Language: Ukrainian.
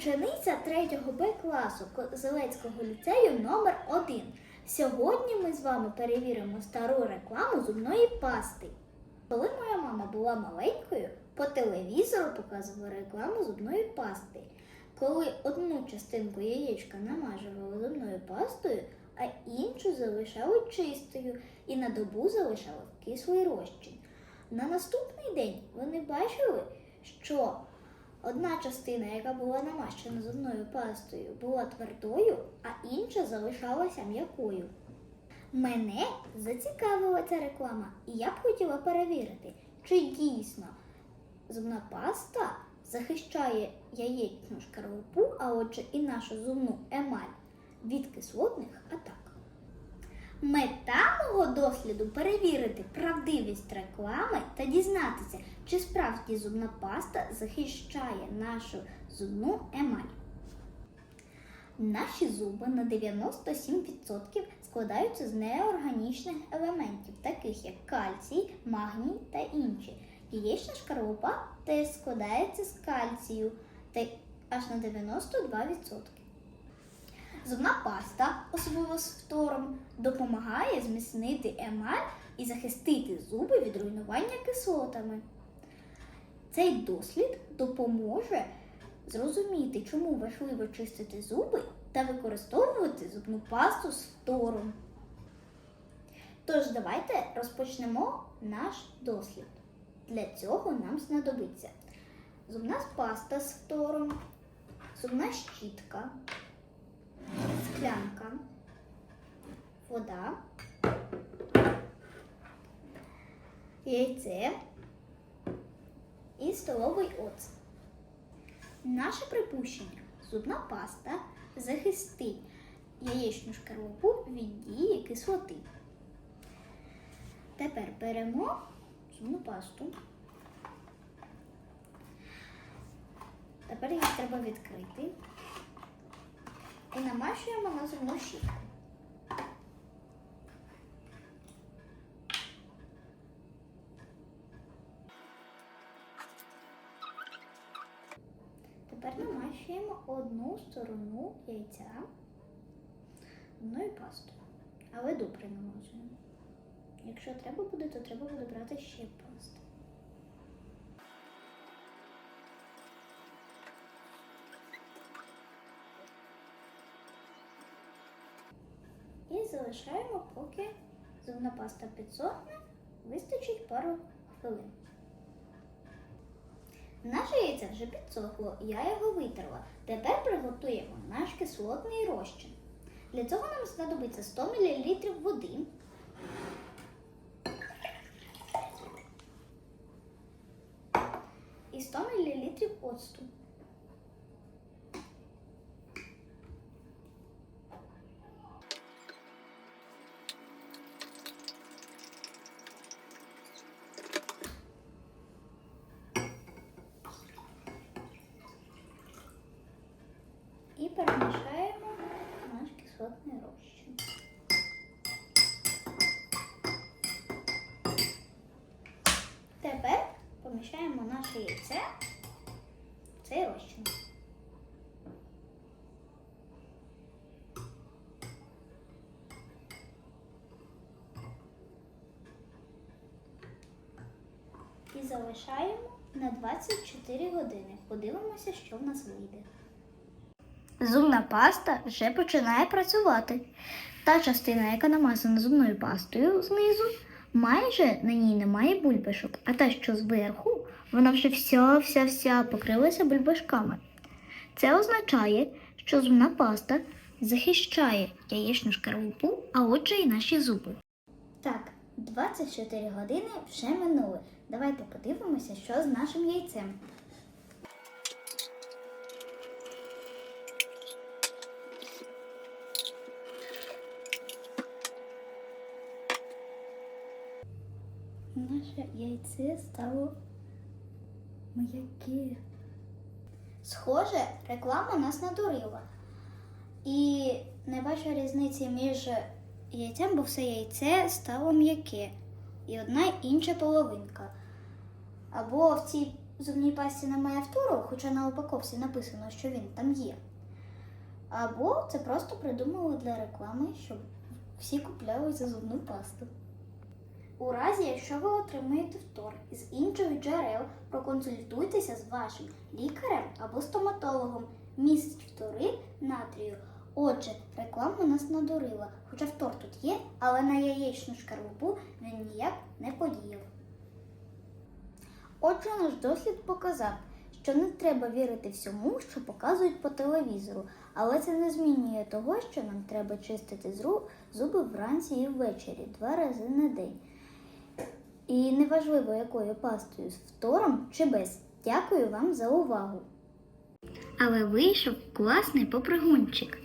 Учениця 3 Б класу Козелецького ліцею номер 1 Сьогодні ми з вами перевіримо стару рекламу зубної пасти. Коли моя мама була маленькою, по телевізору показували рекламу зубної пасти. Коли одну частинку яєчка намажували зубною пастою, а іншу залишали чистою і на добу залишали в кислий розчин. На наступний день вони бачили, що одна частина, яка була намащена зубною пастою, була твердою, а інша залишалася м'якою. Мене зацікавила ця реклама, і я б хотіла перевірити, чи дійсно зубна паста захищає яєчну шкарлупу, а отже і нашу зубну емаль від кислотних атак. Мета мого досліду перевірити правдивість реклами та дізнатися, чи справді зубна паста захищає нашу зубну емаль. Наші зуби на 97% складаються з неорганічних елементів, таких як кальцій, магній та інші. Яєчна шкарлупа теж складається з кальцію та аж на 92%. Зубна паста, особливо з фтором, допомагає зміцнити емаль і захистити зуби від руйнування кислотами. Цей дослід допоможе зрозуміти, чому важливо чистити зуби та використовувати зубну пасту з фтором. Тож давайте розпочнемо наш дослід. Для цього нам знадобиться зубна паста з фтором, зубна щітка, склянка, вода, яйце і столовий оцет. Наше припущення зубна паста захистить яєчну шкарлупу від дії кислоти. Тепер беремо зубну пасту. Тепер її треба відкрити і намащуємо на зубну щітку. Тепер намащуємо одну сторону яйця одною пастою, але добре намазуємо. Якщо треба буде, то треба буде брати ще. І залишаємо, поки зубна паста підсохне, вистачить пару хвилин. Наше яйце вже підсохло, я його витерла. Тепер приготуємо наш кислотний розчин. Для цього нам знадобиться 100 мл води. І 100 мл оцту. І перемішаємо наш кислотний розчин. Тепер поміщаємо наше яйце в цей розчин. І залишаємо на 24 години. Подивимося, що в нас вийде. Зубна паста вже починає працювати. Та частина, яка намазана зубною пастою знизу, майже на ній немає бульбашок, а та, що зверху, вона вже вся-вся-вся покрилася бульбашками. Це означає, що зубна паста захищає яєчну шкарлупу, а отже і наші зуби. Так, 24 години вже минули. Давайте подивимося, що з нашим яйцем. Наше яйце стало м'яке. Схоже, реклама нас надурила. І не бачу різниці між яйцем, бо все яйце стало м'яке. І одна інша половинка. Або в цій зубній пасті немає фтору, хоча на упаковці написано, що він там є. Або це просто придумали для реклами, щоб всі купляли за зубну пасту. У разі, якщо ви отримаєте втор із інших джерел, проконсультуйтеся з вашим лікарем або стоматологом. Містить втори натрію. Отже, реклама нас надурила, хоча втор тут є, але на яєчну шкарлупу він ніяк не подіяв. Отже, наш дослід показав, що не треба вірити всьому, що показують по телевізору, але це не змінює того, що нам треба чистити зуби вранці і ввечері два рази на день. І неважливо, якою пастою з втором чи без. Дякую вам за увагу. Але вийшов класний попригунчик.